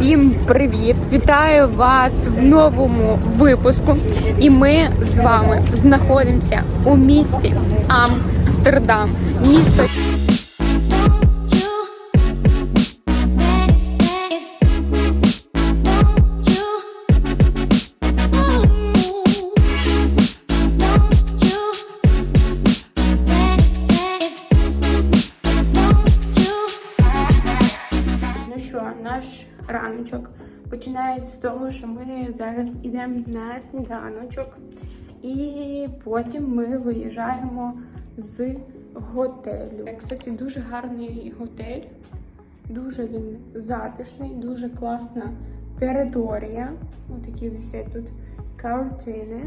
Всім привіт! Вітаю вас в новому випуску. І ми з вами знаходимося у місті Амстердам. Місто йдемо на сніданочок, і потім ми виїжджаємо з готелю. Кстати, дуже гарний готель, дуже він затишний, дуже класна територія. Отакі такі висять тут картини.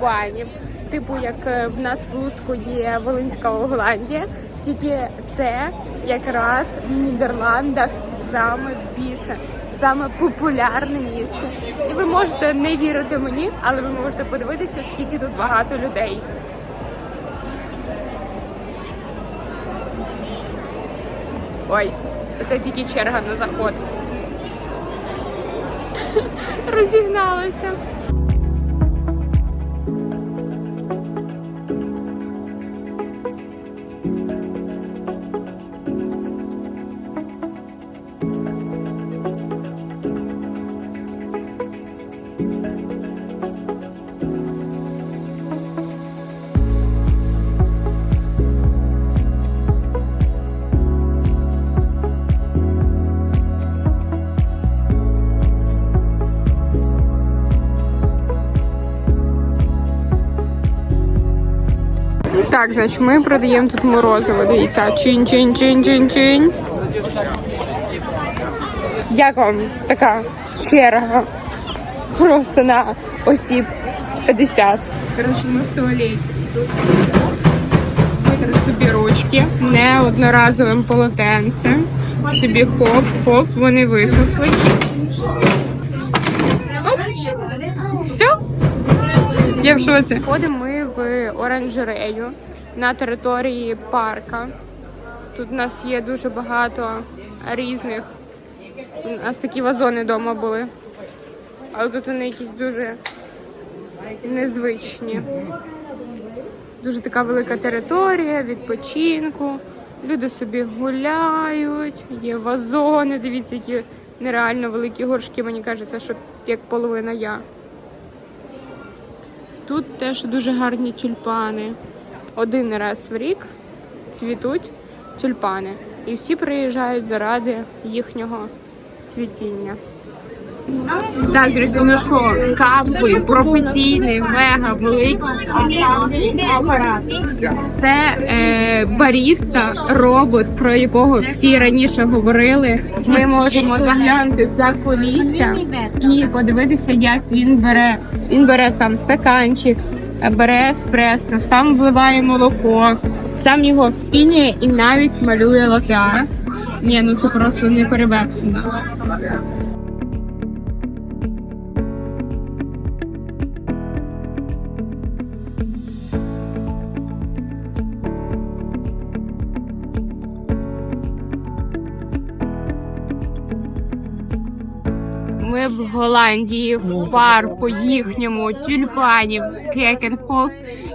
Тюльпанів. Типу, як в нас в Луцьку є Волинська Голландія. Тільки це якраз в Нідерландах саме більше, саме популярне місце. І ви можете не вірити мені, але ви можете подивитися, скільки тут багато людей. Ой, це тільки черга на заход. Розігналася. Так, значить, ми продаємо тут морозиво. Дивіться, чин чин чин чин чин Як вам така черга? Просто на осіб з 50. Коротше, ми в туалеті. Витри собі ручки не одноразовим полотенцем. Собі хоп-хоп, вони висохли. Оп. Все. Я в шоці. Ходимо ми в оранжерею на території парка. Тут у нас є дуже багато різних. У нас такі вазони вдома були. Але тут вони якісь дуже незвичні. Дуже така велика територія, відпочинку. Люди собі гуляють, є вазони. Дивіться, які нереально великі горшки. Мені кажеться, що як половина я. Тут теж дуже гарні тюльпани. Один раз в рік цвітуть тюльпани. І всі приїжджають заради їхнього цвітіння. Так, друзі, ну що, капи, професійний, мега великий. апарат. Це е, баріста, робот, про якого всі раніше говорили. Ми можемо заглянути за коліття і подивитися, як він бере. Він бере сам стаканчик, бере еспресо, сам вливає молоко, сам його вспінює і навіть малює лапя. Ні, ну це просто не Голландії в парку їхньому тюльпанів Кекенхоф.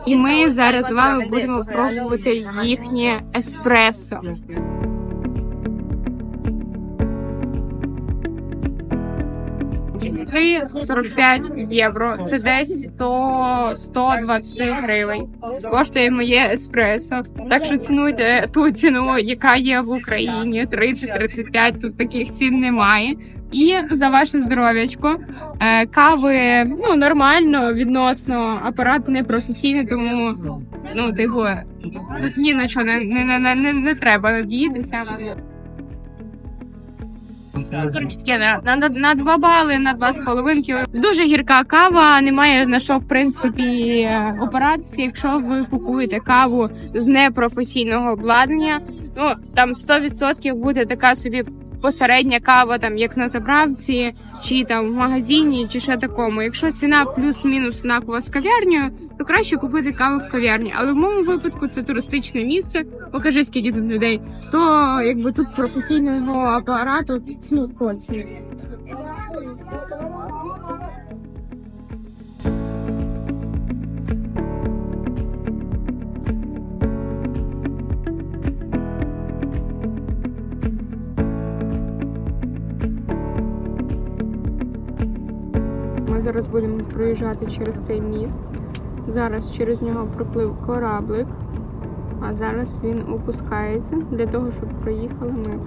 І ми зараз з вами будемо пробувати їхнє еспресо. Три 45 євро. Це десь 100, 120 гривень. Коштує моє еспресо. Так що цінуйте ту ціну, яка є в Україні. 30-35, Тут таких цін немає. І за ваше здоров'ячко. Е, Кави ну нормально відносно апарат не професійний, тому ну типу тут ні на що не, не, не, не, не треба надіятися. Коротше, на, на, на два бали, на два з половинки. Дуже гірка кава, немає на що в принципі операції. Якщо ви купуєте каву з непрофесійного обладнання, ну там 100% буде така собі посередня кава, там як на заправці, чи там в магазині, чи ще такому. Якщо ціна плюс-мінус однакова з кав'ярнею, то краще купити каву в кав'ярні. Але в моєму випадку це туристичне місце. Покажи, скільки тут людей. То якби тут професійного апарату ну точно. Зараз будемо проїжджати через цей міст. Зараз через нього проплив кораблик, а зараз він опускається для того, щоб проїхали ми.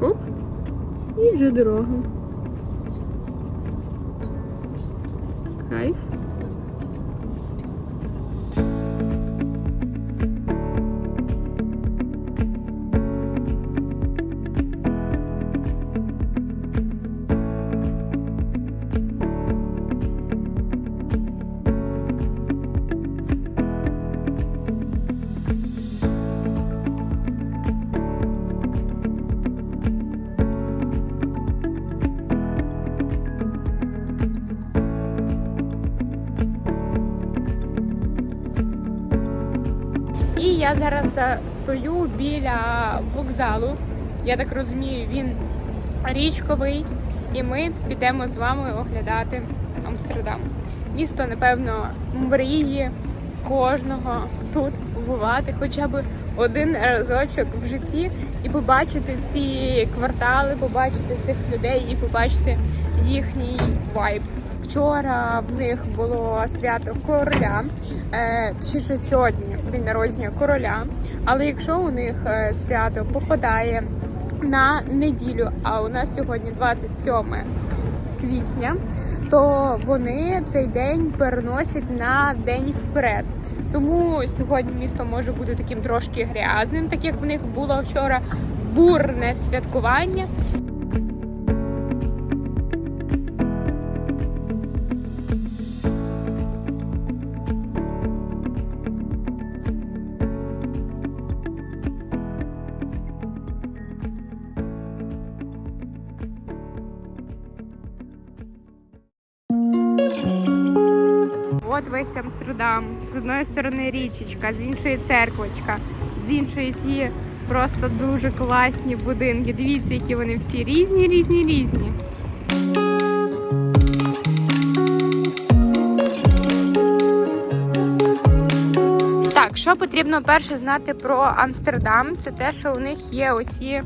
Хоп! І вже дорога. Кайф. Зараз стою біля вокзалу. Я так розумію, він річковий, і ми підемо з вами оглядати Амстердам. Місто, напевно, мрії кожного тут побувати хоча б один разочок в житті і побачити ці квартали, побачити цих людей і побачити їхній вайб. Вчора в них було свято короля, чи що сьогодні день народження короля. Але якщо у них е, свято попадає на неділю, а у нас сьогодні 27 квітня, то вони цей день переносять на день вперед. Тому сьогодні місто може бути таким трошки грязним, так як в них було вчора бурне святкування. От весь Амстердам. З одної сторони річечка, з іншої церквочка, з іншої ці просто дуже класні будинки. Дивіться, які вони всі різні, різні, різні. Так, що потрібно перше знати про Амстердам, це те, що у них є оці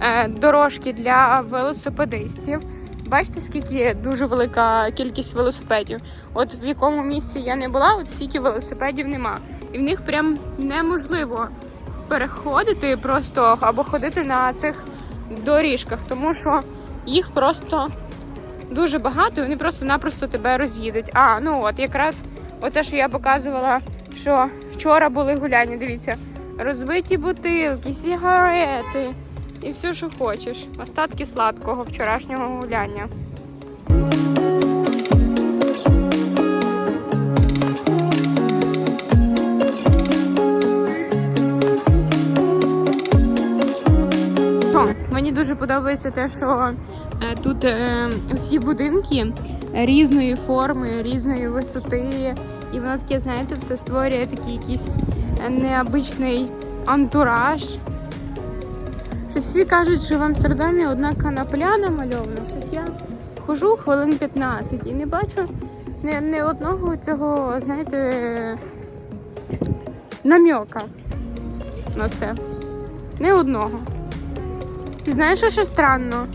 е, дорожки для велосипедистів. Бачите, скільки дуже велика кількість велосипедів. От в якому місці я не була, от стільки велосипедів нема. І в них прям неможливо переходити просто або ходити на цих доріжках, тому що їх просто дуже багато, і вони просто-напросто тебе роз'їдуть. А, ну от якраз оце, що я показувала, що вчора були гуляння. Дивіться, розбиті бутилки, сігарети і все, що хочеш. Остатки сладкого вчорашнього гуляння. Мені дуже подобається те, що е, тут е, всі будинки різної форми, різної висоти. І воно таке, знаєте, все створює такий якийсь е, необичний антураж. Щось всі кажуть, що в Амстердамі одна канапля намальована. Щось я хожу хвилин 15 і не бачу ні, ні одного цього, знаєте, намьока на це. Ні одного. І знаєш, що ще странно?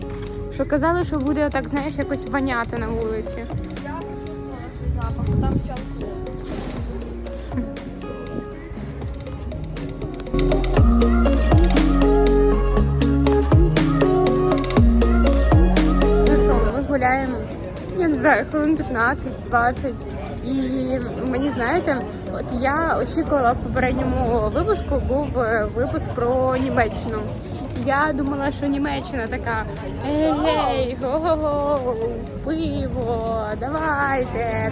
Що казали, що буде так, знаєш, якось воняти на вулиці. Ну гуляємо, я не знаю, хвилин 15-20. І мені знаєте, от я очікувала в попередньому випуску був е, випуск про Німеччину. Я думала, що Німеччина така ей-гей, го-го-го, пиво, давайте.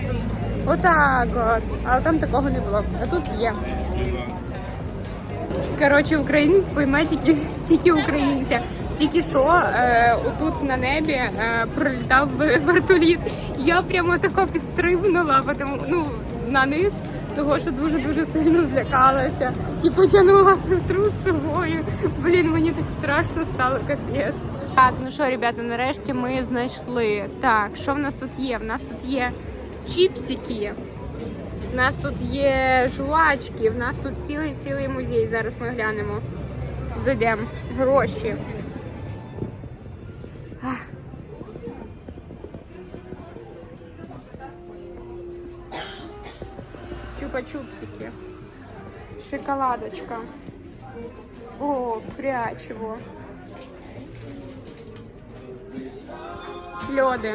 Отак от. Але там такого не було. А тут є. Коротше, українець пойме тільки, тільки українця. Тільки що е, отут на небі е, пролітав вертоліт. Я прямо тако підстрибнула, потому, ну, на низ, того що дуже-дуже сильно злякалася і потягнула сестру з собою. Блін, мені так страшно стало капець. Так, ну що, ребята, нарешті ми знайшли. Так, що в нас тут є? В нас тут є чіпсики. У нас тут є жвачки, в нас тут цілий цілий музей. Зараз ми глянемо. Зайдемо. Гроші. Чупа-чупсики. Шоколадочка. О, прячево. Льоди.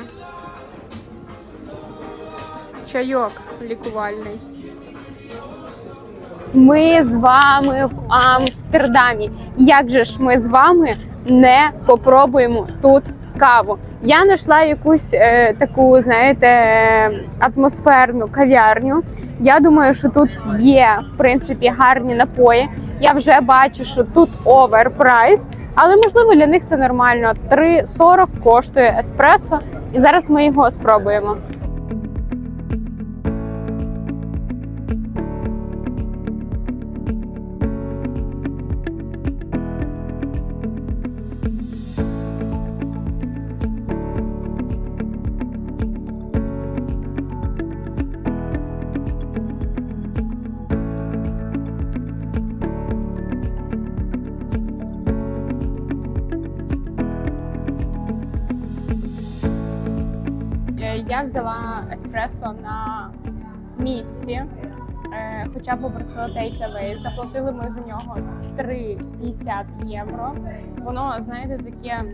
Чайок лікувальний. Ми з вами в Амстердамі. Як же ж ми з вами не попробуємо тут каву? Я знайшла якусь е, таку, знаєте, атмосферну кав'ярню. Я думаю, що тут є в принципі гарні напої. Я вже бачу, що тут оверпрайс, але можливо для них це нормально. 3,40 коштує еспресо, і зараз ми його спробуємо. Хоча б попросила take-away. Заплатили ми за нього 3,50 євро. Воно, знаєте, таке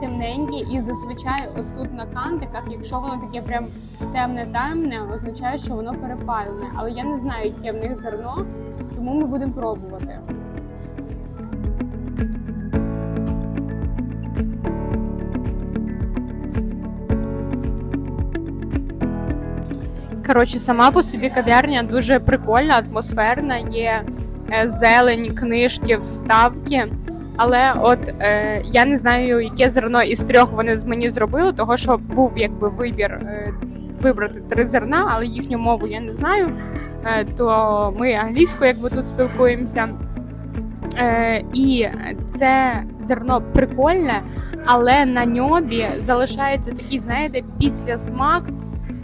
темненьке, і зазвичай отут на кантиках, якщо воно таке прям темне-темне, означає, що воно перепалене. Але я не знаю, яке в них зерно, тому ми будемо пробувати. Коротше, сама по собі кав'ярня дуже прикольна, атмосферна, є е, зелень, книжки, вставки. Але от е, я не знаю, яке зерно із трьох вони з мені зробили, того що був якби вибір е, вибрати три зерна, але їхню мову я не знаю. Е, то ми англійською якби тут спілкуємося. Е, і це зерно прикольне, але на ньобі залишається такий, знаєте, післясмак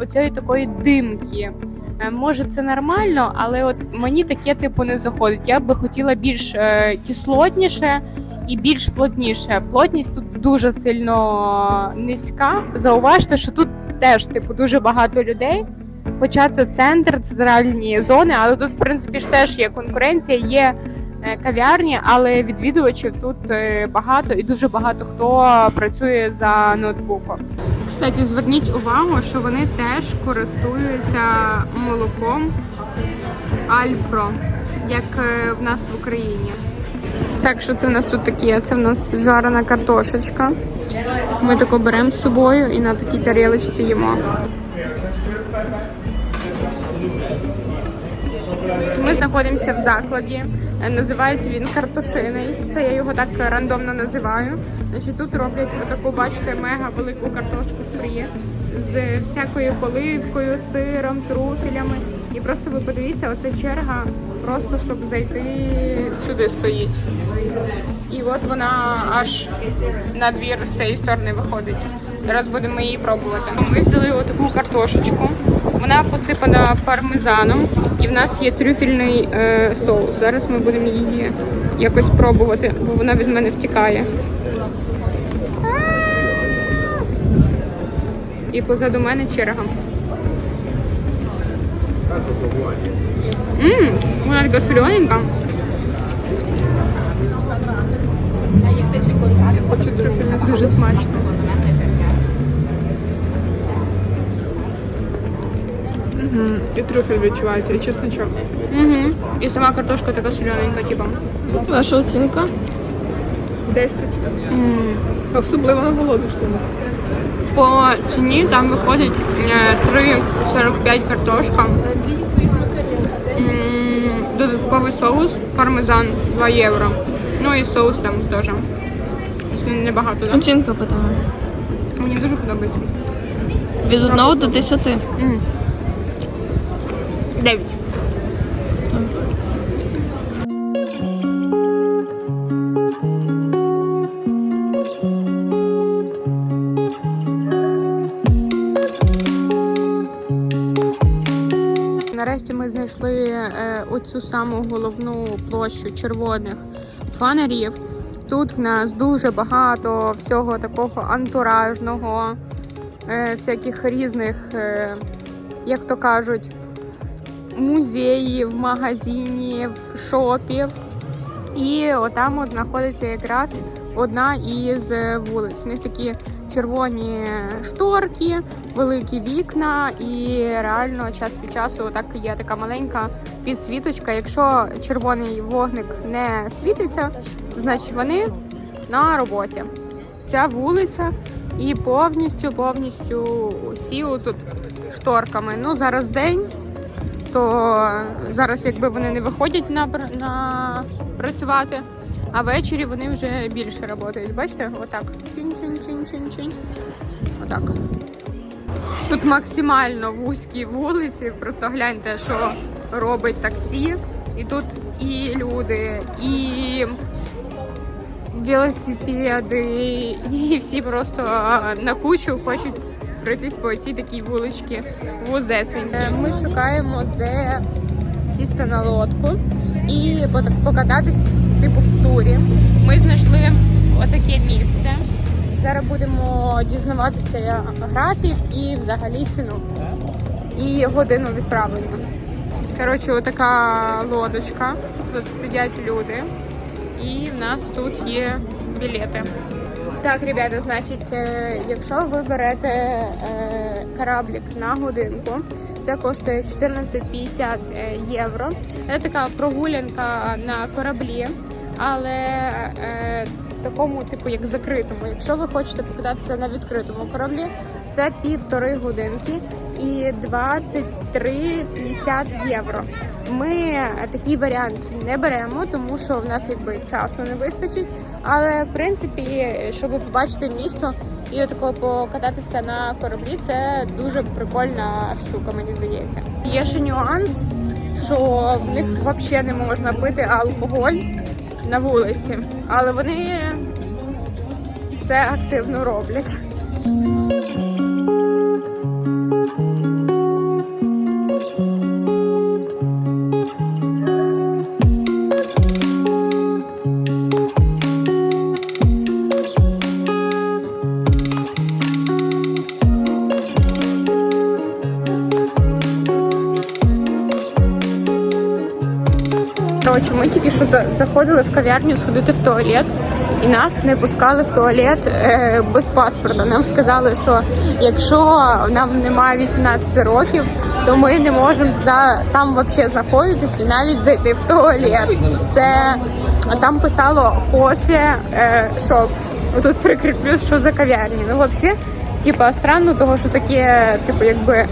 оцієї такої димки. Е, Може, це нормально, але от мені таке типу не заходить. Я би хотіла більш е, кислотніше і більш плотніше. Плотність тут дуже сильно низька. Зауважте, що тут теж типу дуже багато людей. Хоча це центр, центральні зони, але тут, в принципі, ж теж є конкуренція, є е, кав'ярні, але відвідувачів тут багато і дуже багато хто працює за ноутбуком. Кстати, зверніть увагу, що вони теж користуються молоком Альпро, як е, в нас в Україні. Так, що це в нас тут таке? Це в нас жарена картошечка. Ми тако беремо з собою і на такій тарілочці їмо. Ми знаходимося в закладі. Е, Називається він картошиний. Це я його так рандомно називаю. Значить, тут роблять таку, бачите, мега велику картошку фрі з всякою поливкою, сиром, труфелями. І просто ви подивіться, оце черга, просто щоб зайти сюди стоїть. І от вона аж на двір з цієї сторони виходить. Зараз будемо її пробувати. Ми взяли отаку картошечку. Вона посипана пармезаном, і в нас є трюфельний е, соус. Зараз ми будемо її якось пробувати, бо вона від мене втікає. І позаду мене черга. Ммм, вона така солененька. Хочу трюфельний дуже смачно. Мгм. І трюфель відчувається, і чесночок. Угу. І сама картошка така солененька, типа. Ваша оцінка? 10. М, Особливо на голодну штуку. По ціні там виходить е, 3,45 картошка. М, Додатковий соус, пармезан 2 євро. Ну і соус там теж. Щось Небагато, так? Оцінка питання. Мені дуже подобається. Від 1 до 10. М. Дев'ять. Нарешті ми знайшли е, оцю саму головну площу червоних фанерів. Тут в нас дуже багато всього такого антуражного, е, всяких різних, е, як то кажуть, музеїв, магазинів, шопів. І отам от знаходиться якраз одна із вулиць. У них такі червоні шторки, великі вікна, і реально час від часу так є така маленька підсвіточка. Якщо червоний вогник не світиться, значить вони на роботі. Ця вулиця і повністю, повністю усі тут шторками. Ну зараз день, то зараз якби вони не виходять на, на працювати, а ввечері вони вже більше працюють. Бачите, отак. Чин-чин-чин-чин-чин. Отак. Тут максимально вузькі вулиці. Просто гляньте, що робить таксі. І тут і люди, і велосипеди, і всі просто на кучу хочуть пройтись по цій такій вуличці вузесенькій. Ми шукаємо, де сісти на лодку і покататись типу в турі. Ми знайшли отаке місце. Зараз будемо дізнаватися графік і взагалі ціну. І годину відправлення. Коротше, отака лодочка. Тут сидять люди. І в нас тут є білети. Так, ребята, значить, е, якщо ви берете е, кораблік на годинку, це коштує 14,50 е, євро. Це така прогулянка на кораблі, але такому, типу, як закритому. Якщо ви хочете покататися на відкритому кораблі, це півтори годинки і 23,50 євро. Ми такий варіант не беремо, тому що в нас якби часу не вистачить. Але в принципі, щоб побачити місто і отако покататися на кораблі, це дуже прикольна штука, мені здається. Є ще нюанс, що в них взагалі не можна пити алкоголь на вулиці, але вони це активно роблять. Тільки що заходили в кав'ярню сходити в туалет, і нас не пускали в туалет е, без паспорта. Нам сказали, що якщо нам немає 18 років, то ми не можемо там взагалі знаходитись і навіть зайти в туалет. Це там писало кофе е, шоп. Отут прикріплю, що за кав'ярні. Ну, взагалі, типа странно, того що таке, типу, якби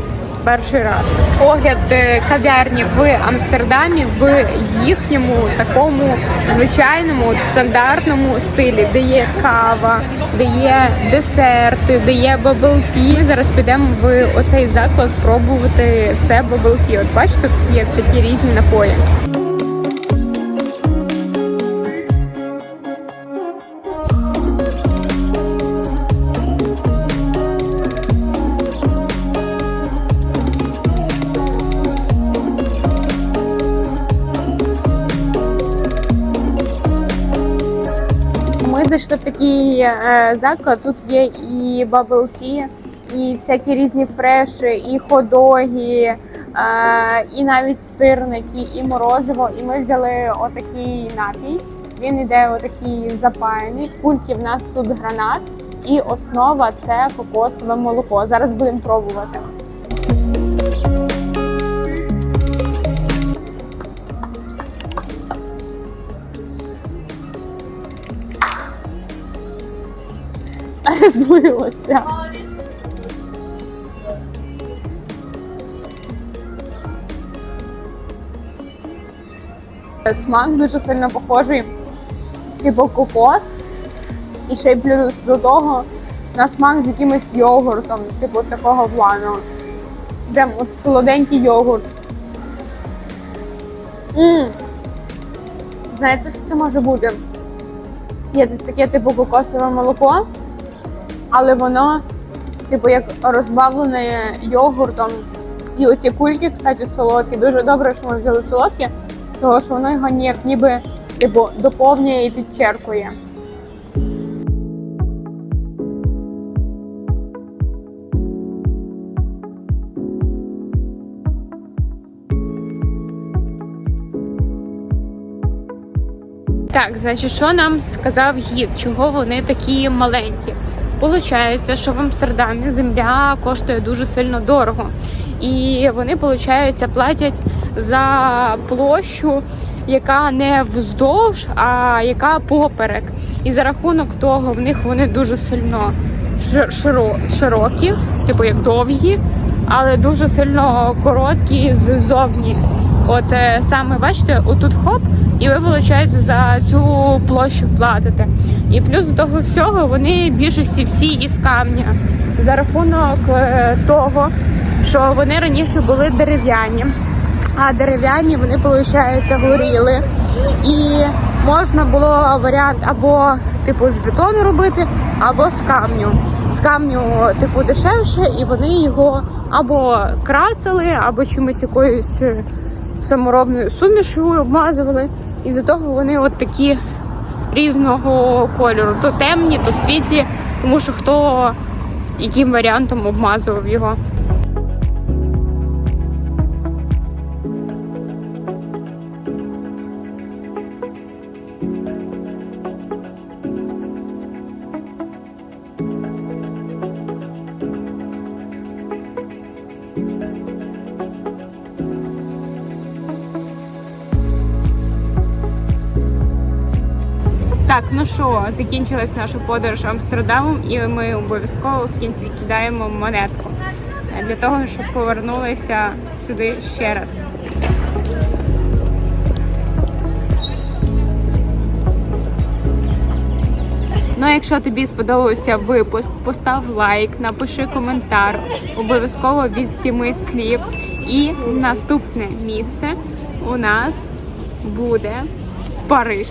перший раз. Огляд е, кав'ярні в Амстердамі в їхньому такому звичайному стандартному стилі, де є кава, де є десерти, де є бабл-ті. Ми зараз підемо в оцей заклад пробувати це бабл-ті. От бачите, тут є всякі різні напої. Зайшли в такий е, заклад. Тут є і bubble tea, і всякі різні фреші, і ходоги, е, і навіть сирники, і морозиво. І ми взяли отакий напій. Він іде отакий запаяний. В кульки в нас тут гранат, і основа це кокосове молоко. Зараз будемо пробувати. злилося. Смак дуже сильно похожий, типу кокос. І ще й плюс до того на смак з якимось йогуртом, типу такого плану. Прям от солоденький йогурт. м Знаєте, що це може бути? Є тут таке типу кокосове молоко, але воно, типу, як розбавлене йогуртом. І оці кульки, кстати, солодкі. Дуже добре, що ми взяли солодкі, тому що воно його ніяк ніби типу, доповнює і підчеркує. Так, значить, що нам сказав гід? Чого вони такі маленькі? Получається, що в Амстердамі земля коштує дуже сильно дорого. І вони, виходить, платять за площу, яка не вздовж, а яка поперек. І за рахунок того в них вони дуже сильно широ- широкі, типу як довгі, але дуже сильно короткі ззовні. От е, саме бачите, отут хоп, і ви, виходить, за цю площу платите. І плюс до того всього вони більшості всі із камня. За рахунок е, того, що вони раніше були дерев'яні. А дерев'яні вони, виходить, горіли. І можна було варіант або типу з бетону робити, або з камню. З камню, типу, дешевше, і вони його або красили, або чимось якоюсь е, саморобною сумішю обмазували. І за того вони от такі різного кольору. То темні, то світлі, тому що хто яким варіантом обмазував його. Так, ну що, закінчилась наша подорож Амстердамом, і ми обов'язково в кінці кидаємо монетку для того, щоб повернулися сюди ще раз. Ну, а якщо тобі сподобався випуск, постав лайк, напиши коментар, обов'язково від сіми слів. І наступне місце у нас буде Париж.